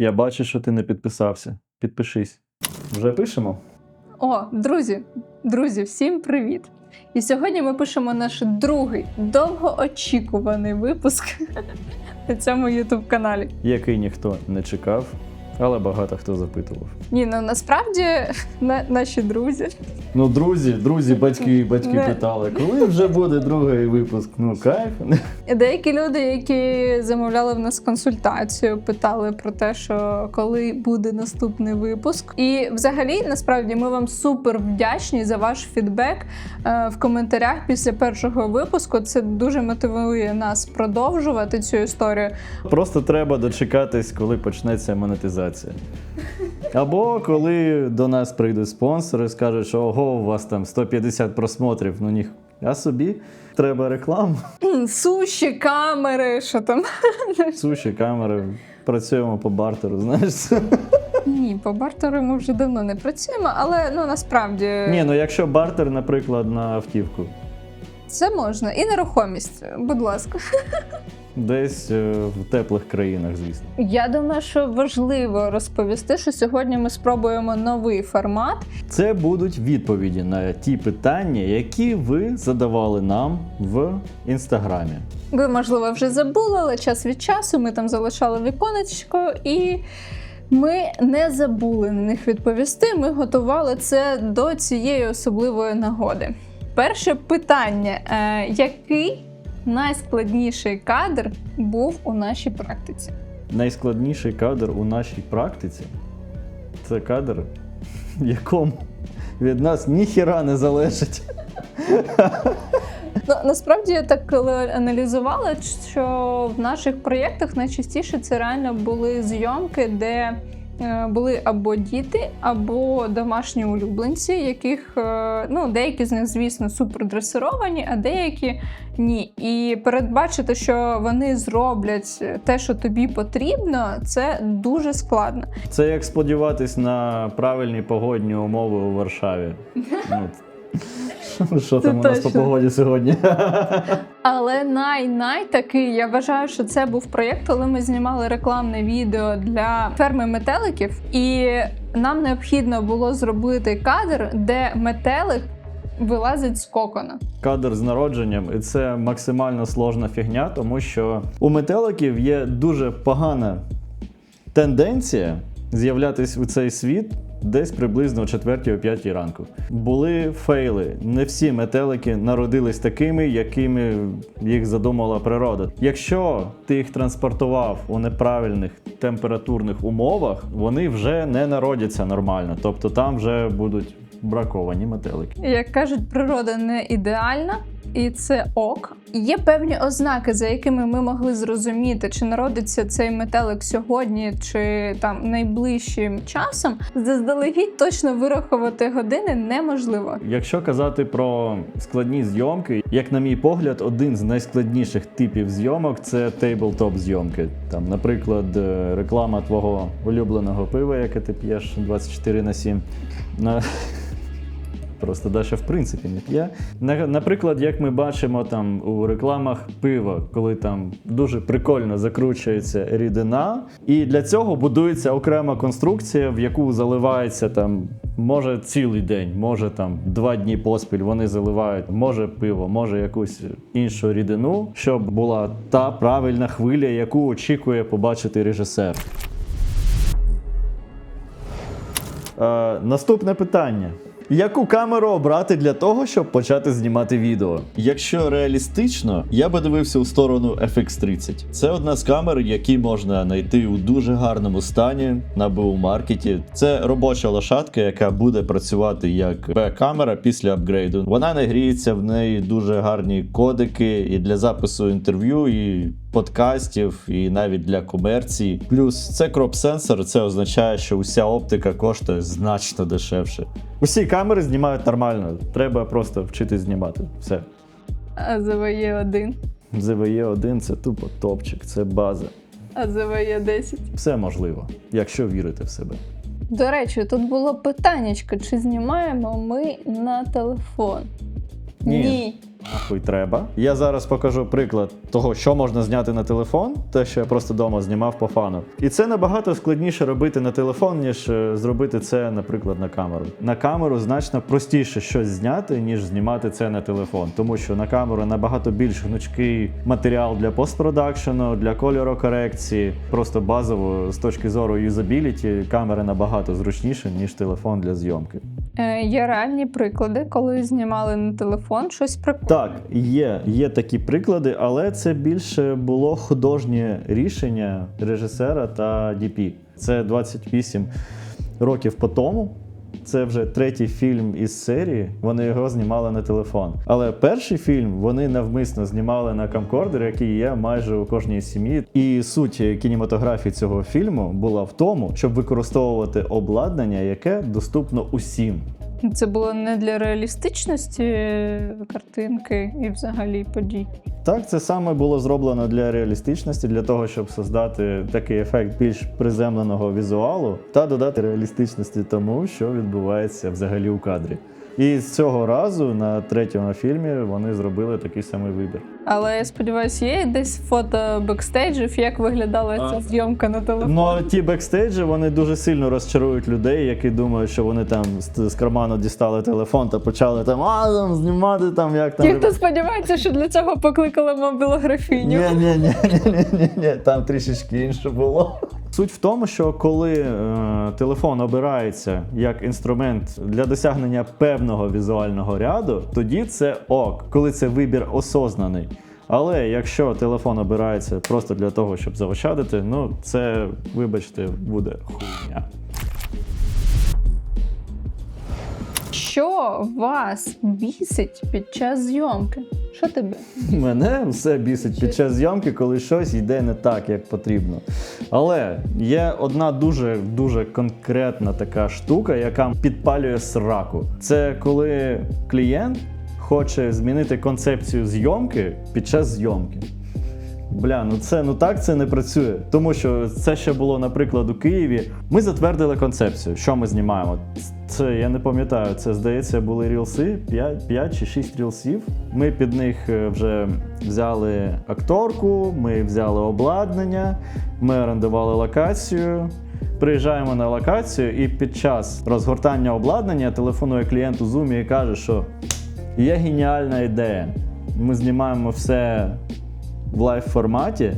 Я бачу, що ти не підписався. Підпишись. Вже пишемо? О, друзі, друзі, всім привіт! І сьогодні ми пишемо наш другий довгоочікуваний випуск на цьому youtube каналі. Який ніхто не чекав, але багато хто запитував. Ні, ну насправді на, наші друзі. Ну, друзі, друзі, батьки, батьки Не. питали, коли вже буде другий випуск? Ну, кайф. Деякі люди, які замовляли в нас консультацію, питали про те, що коли буде наступний випуск. І взагалі, насправді, ми вам супер вдячні за ваш фідбек е, в коментарях після першого випуску. Це дуже мотивує нас продовжувати цю історію. Просто треба дочекатись, коли почнеться монетизація. Або коли до нас прийдуть спонсори, скажуть, що ого, у вас там 150 просмотрів, ну ніх. А собі треба рекламу. Суші, камери, що там. Суші, камери. Працюємо по бартеру, знаєш. Ні, по бартеру ми вже давно не працюємо, але ну насправді Ні, ну якщо бартер, наприклад, на автівку, це можна. І нерухомість, будь ласка. Десь е, в теплих країнах, звісно. Я думаю, що важливо розповісти, що сьогодні ми спробуємо новий формат. Це будуть відповіді на ті питання, які ви задавали нам в інстаграмі. Ви, можливо, вже забули, але час від часу ми там залишали віконечко, і ми не забули на них відповісти. Ми готували це до цієї особливої нагоди. Перше питання: Е, який найскладніший кадр був у нашій практиці? Найскладніший кадр у нашій практиці це кадр, в якому від нас ніхіра не залежить. Ну, насправді я так аналізувала, що в наших проєктах найчастіше це реально були зйомки, де були або діти, або домашні улюбленці, яких е, ну деякі з них, звісно, супердресировані, а деякі ні. І передбачити, що вони зроблять те, що тобі потрібно, це дуже складно. Це як сподіватись на правильні погодні умови у Варшаві. Що там у нас по погоді сьогодні? Але най-най такий, я вважаю, що це був проєкт, коли ми знімали рекламне відео для ферми метеликів, і нам необхідно було зробити кадр, де метелик вилазить з кокона. Кадр з народженням, і це максимально сложна фігня, тому що у метеликів є дуже погана тенденція з'являтись у цей світ десь приблизно о 4-5 ранку. Були фейли. Не всі метелики народились такими, якими їх задумала природа. Якщо ти їх транспортував у неправильних температурних умовах, вони вже не народяться нормально. Тобто там вже будуть браковані метелики. Як кажуть, природа не ідеальна. І це ок. Є певні ознаки, за якими ми могли зрозуміти, чи народиться цей метелик сьогодні, чи там найближчим часом. Заздалегідь точно вирахувати години неможливо. Якщо казати про складні зйомки, як на мій погляд, один з найскладніших типів зйомок це тейблтоп зйомки. Там, наприклад, е, реклама твого улюбленого пива, яке ти п'єш 24 на 7. Просто Даша в принципі не п'є. Наприклад, як ми бачимо там у рекламах пива, коли там дуже прикольно закручується рідина, і для цього будується окрема конструкція, в яку заливається там може цілий день, може там два дні поспіль. Вони заливають, може пиво, може якусь іншу рідину, щоб була та правильна хвиля, яку очікує побачити режисер. Е, наступне питання. Яку камеру обрати для того, щоб почати знімати відео? Якщо реалістично, я би дивився у сторону FX30. Це одна з камер, які можна знайти у дуже гарному стані на БУ маркеті. Це робоча лошадка, яка буде працювати як Б-камера після апгрейду. Вона не гріється, в неї дуже гарні кодики і для запису інтерв'ю, і подкастів, і навіть для комерції. Плюс це кроп-сенсор, це означає, що уся оптика коштує значно дешевше. Усі камери знімають нормально, треба просто вчитись знімати. Все. А ЗВЄ 1, ZVE 1 це тупо топчик, це база. а ЗВЄ 10. Все можливо, якщо вірити в себе. До речі, тут було питаннячко, чи знімаємо ми на телефон? Ні. Ні. Нахуй треба. Я зараз покажу приклад того, що можна зняти на телефон, те, що я просто вдома знімав по фану. І це набагато складніше робити на телефон, ніж е, зробити це, наприклад, на камеру. На камеру значно простіше щось зняти, ніж знімати це на телефон, тому що на камеру набагато більш гнучкий матеріал для постпродакшену, для кольорокорекції. Просто базово з точки зору юзабіліті камера набагато зручніша, ніж телефон для зйомки. Е, є реальні приклади, коли знімали на телефон щось прикольне. Так, є, є такі приклади, але це більше було художнє рішення режисера та DP. Це 28 років по тому. Це вже третій фільм із серії. Вони його знімали на телефон. Але перший фільм вони навмисно знімали на камкордер, який є майже у кожній сім'ї. І суть кінематографії цього фільму була в тому, щоб використовувати обладнання, яке доступно усім. Це було не для реалістичності картинки і взагалі подій. Так, це саме було зроблено для реалістичності, для того, щоб создати такий ефект більш приземленого візуалу та додати реалістичності тому, що відбувається взагалі у кадрі. І з цього разу на третьому фільмі вони зробили такий самий вибір. Але я сподіваюся, є десь фото бекстейджів, як виглядала ця зйомка на телефон. Ну ті бекстейджі вони дуже сильно розчарують людей, які думають, що вони там з, з карману дістали телефон та почали там а там знімати там як там. Ті, хто сподівається, що для цього покликали мобілографіню. Ні, ні, ні, ні, ні, ні, там трішечки інше було. Суть в тому, що коли е, телефон обирається як інструмент для досягнення певного візуального ряду, тоді це ок, коли це вибір осознаний. Але якщо телефон обирається просто для того, щоб заощадити, ну це, вибачте, буде хуйня. Що вас бісить під час зйомки? Що тебе? Мене все бісить під час зйомки, коли щось йде не так, як потрібно. Але є одна дуже дуже конкретна така штука, яка підпалює сраку. Це коли клієнт хоче змінити концепцію зйомки під час зйомки. Бля, ну це ну так це не працює. Тому що це ще було, наприклад, у Києві. Ми затвердили концепцію, що ми знімаємо. Це я не пам'ятаю. Це здається були рілси, 5, 5 чи 6 рілсів. Ми під них е, вже взяли акторку, ми взяли обладнання, ми орендували локацію. Приїжджаємо на локацію, і під час розгортання обладнання телефонує клієнт у Zoom і каже, що є геніальна ідея. Ми знімаємо все в лайв форматі,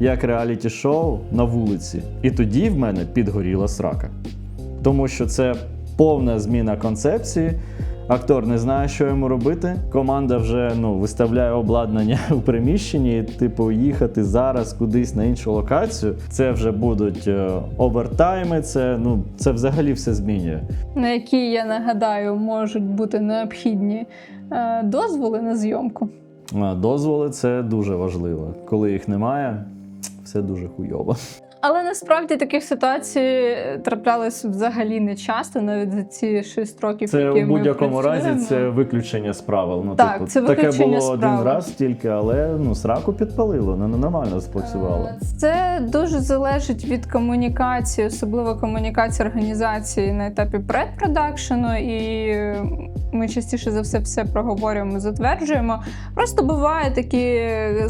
як реаліті-шоу на вулиці. І тоді в мене підгоріла срака. Тому що це повна зміна концепції. Актор не знає, що йому робити. Команда вже ну, виставляє обладнання у приміщенні. і, Типу, їхати зараз кудись на іншу локацію. Це вже будуть е, овертайми. Це ну це взагалі все змінює. На які, я нагадаю, можуть бути необхідні е, дозволи на зйомку. А Дозволи це дуже важливо. Коли їх немає, все дуже хуйово. Але насправді таких ситуацій траплялось взагалі не часто, навіть за ці 6 років. Це які у будь-якому разі це виключення з правил. Ну, Так, типу, це таке було з один раз тільки, але ну сраку підпалило, ну, нормально спрацювало. Це дуже залежить від комунікації, особливо комунікації організації на етапі предпродакшену, і ми частіше за все все проговорюємо, затверджуємо. Просто буває такі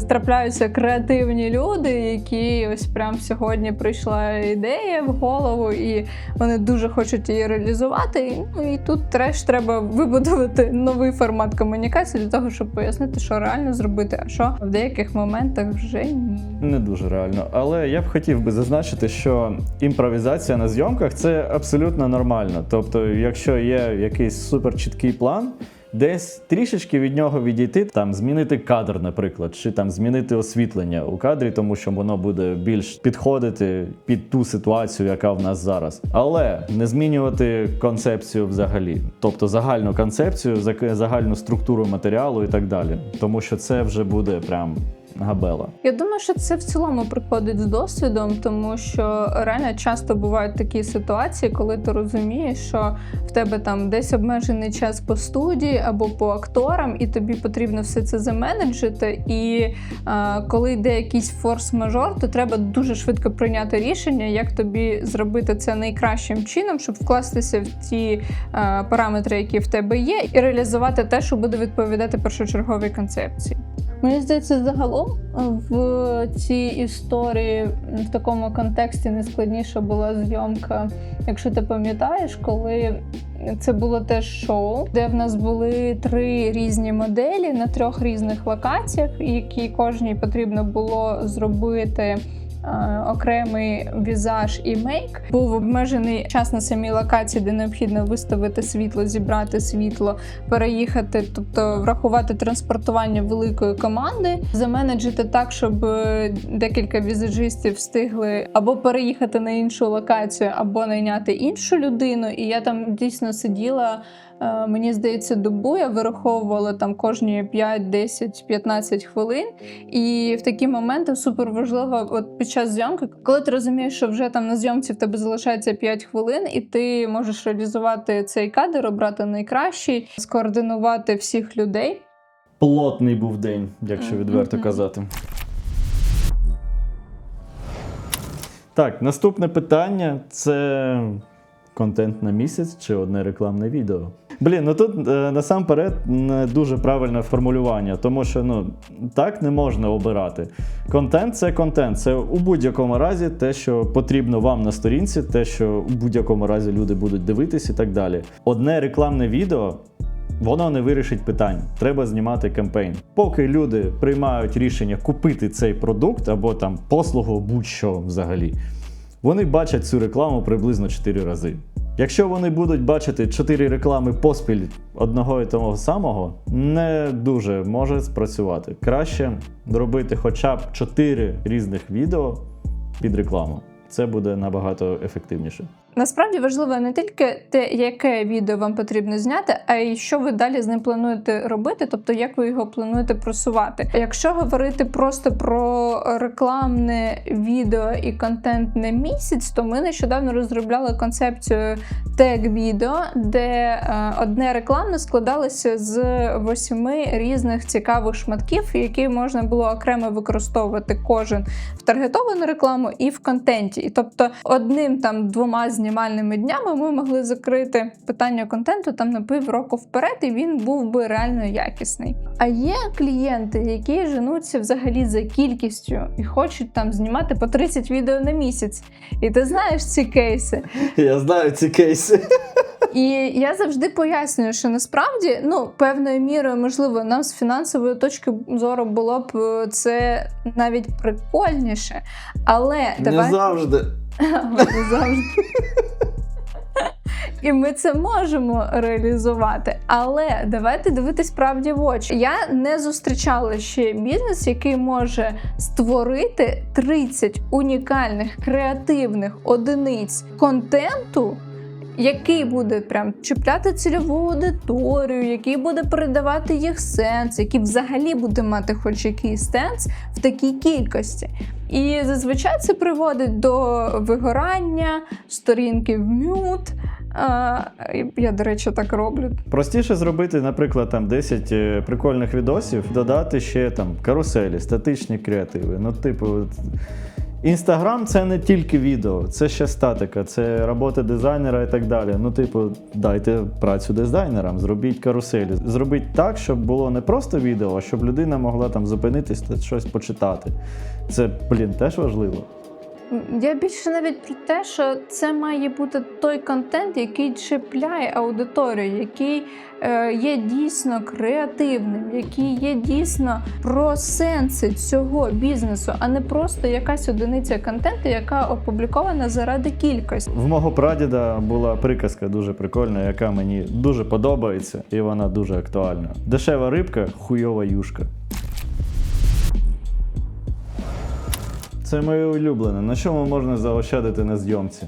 трапляються креативні люди, які ось прям сьогодні прийшла ідея в голову, і вони дуже хочуть її реалізувати. Ну і тут треш треба вибудувати новий формат комунікації для того, щоб пояснити, що реально зробити, а що в деяких моментах вже ні. Не дуже реально. Але я б хотів би зазначити, що імпровізація на зйомках це абсолютно нормально. Тобто, якщо є якийсь супер чіткий план. Десь трішечки від нього відійти, там змінити кадр, наприклад, чи там змінити освітлення у кадрі, тому що воно буде більш підходити під ту ситуацію, яка в нас зараз. Але не змінювати концепцію взагалі, тобто загальну концепцію, загальну структуру матеріалу і так далі. Тому що це вже буде прям Габела. Я думаю, що це в цілому приходить з досвідом, тому що реально часто бувають такі ситуації, коли ти розумієш, що в тебе там десь обмежений час по студії або по акторам, і тобі потрібно все це заменеджити. І а, коли йде якийсь форс-мажор, то треба дуже швидко прийняти рішення, як тобі зробити це найкращим чином, щоб вкластися в ті а, параметри, які в тебе є, і реалізувати те, що буде відповідати першочерговій концепції. Мені здається, загалом е, в цій історії в такому контексті найскладніша була зйомка, якщо ти пам'ятаєш, коли це було теж шоу, де в нас були три різні моделі на трьох різних локаціях, які кожній потрібно було зробити. Е, Окремий візаж і мейк був обмежений час на самій локації, де необхідно виставити світло, зібрати світло, переїхати, тобто врахувати транспортування великої команди, заменеджити так, щоб е, декілька візажистів встигли або переїхати на іншу локацію, або найняти іншу людину. І я там дійсно сиділа. Е, Мені здається, добу я вираховувала там кожні 5, 10, 15 хвилин. І в такі моменти супер важливо, от під час зйомки, коли ти розумієш, що вже там на зйомці в тебе залишається 5 хвилин, і ти можеш реалізувати цей кадр, обрати найкращий, скоординувати всіх людей. Плотний був день, якщо відверто Мгм. казати. Так, наступне питання це контент на місяць чи одне рекламне відео. Блін, ну тут е, насамперед не дуже правильне формулювання, тому що ну так не можна обирати. Контент це контент. Це у будь-якому разі те, що потрібно вам на сторінці, те, що у будь-якому разі люди будуть дивитись і так далі. Одне рекламне відео Воно не вирішить питань. Треба знімати кампейн. Поки люди приймають рішення купити цей продукт або там послугу, будь-що взагалі, вони бачать цю рекламу приблизно 4 рази. Якщо вони будуть бачити 4 реклами поспіль одного і того самого, не дуже може спрацювати. Краще робити хоча б 4 різних відео під рекламу. Це буде набагато ефективніше. Насправді важливо не тільки те, яке відео вам потрібно зняти, а й що ви далі з ним плануєте робити, тобто як ви його плануєте просувати. Якщо говорити просто про рекламне відео і контент на місяць, то ми нещодавно розробляли концепцію тег-відео, де е, одне рекламне складалося з восьми різних цікавих шматків, які можна було окремо використовувати кожен в таргетовану рекламу і в контенті. І тобто одним там двома знімальними днями ми могли закрити питання контенту там на півроку вперед, і він був би реально якісний. А є клієнти, які женуться взагалі за кількістю і хочуть там знімати по 30 відео на місяць. І ти знаєш ці кейси. Я знаю ці кейси. І я завжди пояснюю, що насправді ну певною мірою, можливо, нам з фінансової точки зору було б е, це навіть прикольніше. Але давай завжди. завжди. І ми це можемо реалізувати. Але давайте дивитись правді в очі. Я не зустрічала ще бізнес, який може створити 30 унікальних креативних одиниць контенту. Який буде прям чіпляти цільову аудиторію, який буде передавати їх сенс, який взагалі буде мати хоч якийсь сенс в такій кількості. І зазвичай це приводить до вигорання, сторінки в мют. Я, до речі, так роблю. Простіше зробити, наприклад, там 10 е, прикольних відосів, додати ще там каруселі, статичні креативи. Ну, типу, Інстаграм це не тільки відео, це ще статика, це робота дизайнера і так далі. Ну, типу, дайте працю дизайнерам, зробіть каруселі. Зробіть так, щоб було не просто відео, а щоб людина могла там зупинитись та щось почитати. Це, блін, теж важливо. Я більше навіть про те, що це має бути той контент, який чіпляє аудиторію, який е, є дійсно креативним, який є дійсно про сенси цього бізнесу, а не просто якась одиниця контенту, яка опублікована заради кількості. В мого прадіда була приказка дуже прикольна, яка мені дуже подобається, і вона дуже актуальна. Дешева рибка, хуйова юшка. Це моє улюблене. На чому можна заощадити на зйомці?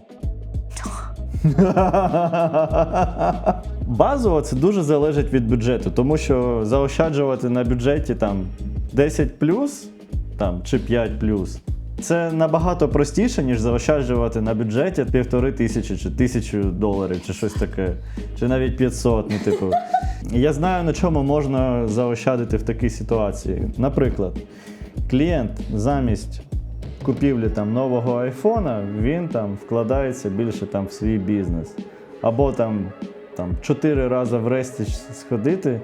Базово це дуже залежить від бюджету, тому що заощаджувати на бюджеті там 10 там, чи 5 Це набагато простіше, ніж заощаджувати на бюджеті півтори тисячі чи тисячу доларів, чи щось таке, чи навіть 500. Ну, типу. Я знаю, на чому можна заощадити в такій ситуації. Наприклад, клієнт замість купівлі там, нового айфона, він там вкладається більше там, в свій бізнес. Або там, там 4 рази в ресті сходити,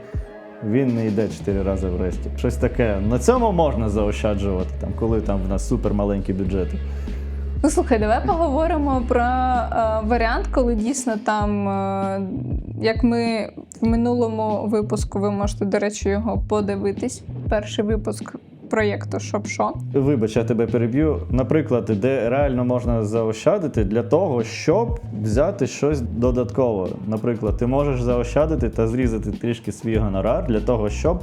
він не йде 4 рази в ресті. Щось таке. На цьому можна заощаджувати, там, коли там в нас супер маленькі бюджети. Ну слухай, давай поговоримо про е, варіант, коли дійсно там, е, як ми в минулому випуску, ви можете, до речі, його подивитись. Перший випуск проєкту Щоб Шо. Вибач, я тебе переб'ю. Наприклад, де реально можна заощадити для того, щоб взяти щось додатково. Наприклад, ти можеш заощадити та зрізати трішки свій гонорар для того, щоб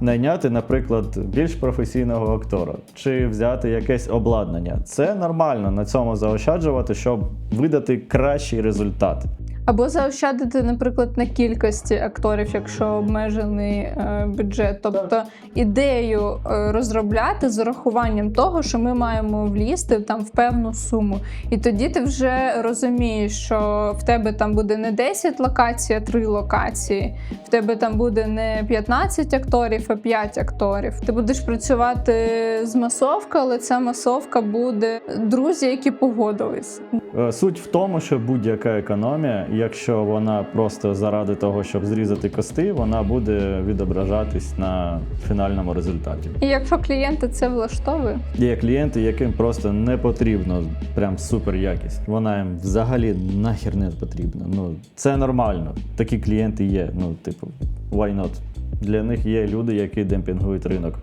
найняти, наприклад, більш професійного актора чи взяти якесь обладнання. Це нормально на цьому заощаджувати, щоб видати кращий результат. Або заощадити, наприклад, на кількості акторів, якщо обмежений е, бюджет. Тобто ідею е, розробляти з урахуванням того, що ми маємо влізти там в певну суму. І тоді ти вже розумієш, що в тебе там буде не 10 локацій, а 3 локації. В тебе там буде не 15 акторів, а 5 акторів. Ти будеш працювати з масовка, але ця масовка буде друзі, які погодились. Е, Суть в тому, що будь-яка економія, якщо вона просто заради того, щоб зрізати кости, вона буде відображатись на фінальному результаті. І якщо клієнти це влаштовує, Є клієнти, яким просто не потрібно прям супер якість. Вона їм взагалі нахер не потрібна. Ну це нормально. Такі клієнти є. Ну, типу, why not? Для них є люди, які демпінгують ринок.